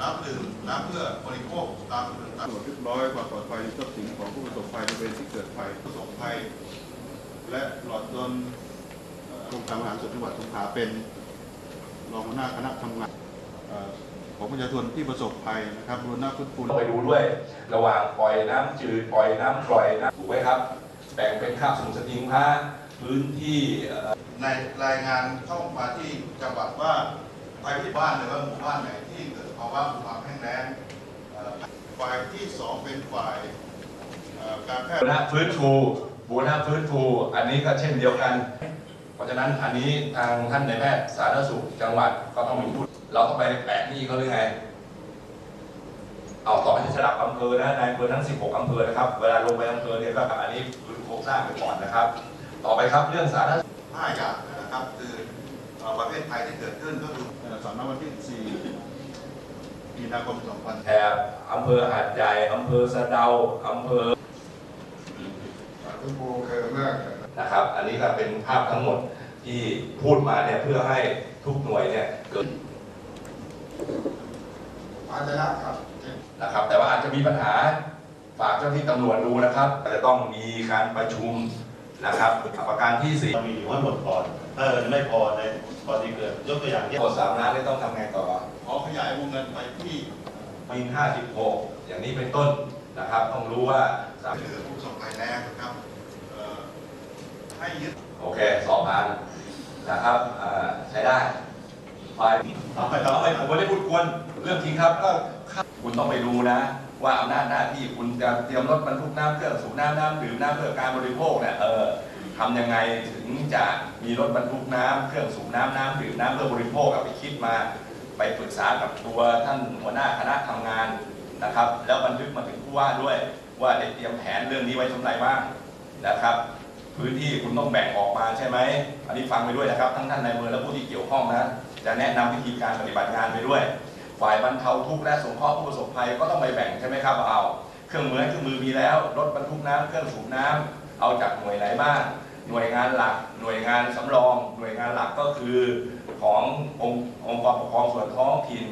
น้ำดื่มน้ำเพื่อบริโภคตามต่างตรวจเรียบร้อยความปลอดภัยในทรัพย์สินของผู้ประสบภัยบริเวณที่เกิดภัยๆประสบภัย และหลอดยนต์เอ่อกรมการบริหารส่วนจังหวัดสงขลาเป็นรองหัวหน้าคณะทำงานเอ่อของประชาชนที่ประสบภัยนะครับบูรณะฟื้นฟูต้องไปดูด้วย ระหว่างปล่อยน้ำจืดปล่อยน้ำกร่อยน้ำถูกไหมครับ แบ่งเป็นคาบสมุทรสติงพระพื้นที่เอ่อในรายงานเข้ามาที่จังหวัดว่าไปที่บ้านหรือว่าหมู่บ้านไหนที่เกิดภาวะความแห้งแล้งเอ่อฝ่ายที่สองเป็นฝ่ายเอ่อการแพทบูย์รณะฟื้นฟูบูรณะฟื้นฟูอันนี้ก็เช่นเดียวกัน เพราะฉะนั้นอันนี้ทางท่านในายแพทย์สาธารณสุขจังหวัดก็ต้องมีพูดเราต้องไปแปะหนี้เขาหรือไง เอาต่อไปที่ระดับอำเภอนะนายอำเภอทั้ง 16อำเภอนะครับ เวลาลงไปอำเภอเนี่ยก็อันนี้พื้นโครงสร้างไปก่อนนะครับ ต่อไปครับเรื่องสาธารณสุขห้าอย่างนะครับ คือเอ่อประเภทภัยที่เกิดขึ้นก็คือเอ่อสำนักวันที่4 มีนาคม2000แถบอำเภอหาดใหญ่อำเภอสะเดาอำเภอคุณครูเคยมากนะครับ อันนี้ก็เป็นภาพทั้งหมดที่พูดมาเนี่ยเพื่อให้ทุกหน่วยเนี่ยเกิดอาจจะยากครับนะครับ แต่ว่าอาจจะมีปัญหาฝากเจ้าหน้าที่ตำรวจดูนะครับจะต้องมีการประชุมนะครับประการที่สี่เรามีอยู่ให้หมดก่อนถ้าไม่พอในกรณีเกิดยกตัวอย่างเช่นกดสามล้านได้ต้องทำไงต่อขอขยาย วงเงินไปที่มินห้าสิบหกอย่างนี้เป็นต้นนะครับ ต้องรู้ว่าสามเหลือผู้ประสบภัยแรงนะครับเอ่อให้ยึดโอเคสอบผ่านนะครับอ่าใช้ได้ฝ่ายต่อไปต่อไปผมไม่ได้พูดกวนเรื่องจริงครับก็คุณต้องไปดูนะ ว่าอำนาจหน้าที่คุณจะเตรียมรถบรรทุกน้ำเครื่องสูบน้ำน้ำดื่มน้ำเพื่อการบริโภคเนี่ยเออทำยังไงถึงจะมีรถบรรทุกน้ำเครื่องสูบน้ำน้ำดื่มน้ำเพื่อบริโภคเอาไปคิดมา ไปปรึกษากับตัวท่านหัวหน้าคณะทำงานนะครับ แล้วบันทึกมาถึงผู้ว่าด้วย ว่าได้เตรียมแผนเรื่องนี้ไว้ทำไรบ้างนะครับ พื้นที่คุณต้องแบ่งออกมาใช่ไหมอันนี้ฟังไปด้วยนะครับ ทั้งท่านนายเมืองและผู้ที่เกี่ยวข้องนะจะแนะนำวิธีการปฏิบัติงานไปด้วย ฝ่ายบรรเทาทุกข์และสงเคราะห์ผู้ประสบภัยก็ต้องไปแบ่งใช่ไหมครับเอา เครื่องมือเครื่องมือมีแล้วรถบรรทุกน้ำเครื่องสูบน้ำเอาจากหน่วยไหนบ้าง หน่วยงานหลัก หน่วยงานสำรอง หน่วยงานหลักก็คือขององค์องค์กรปกครองส่วนท้องถิ่น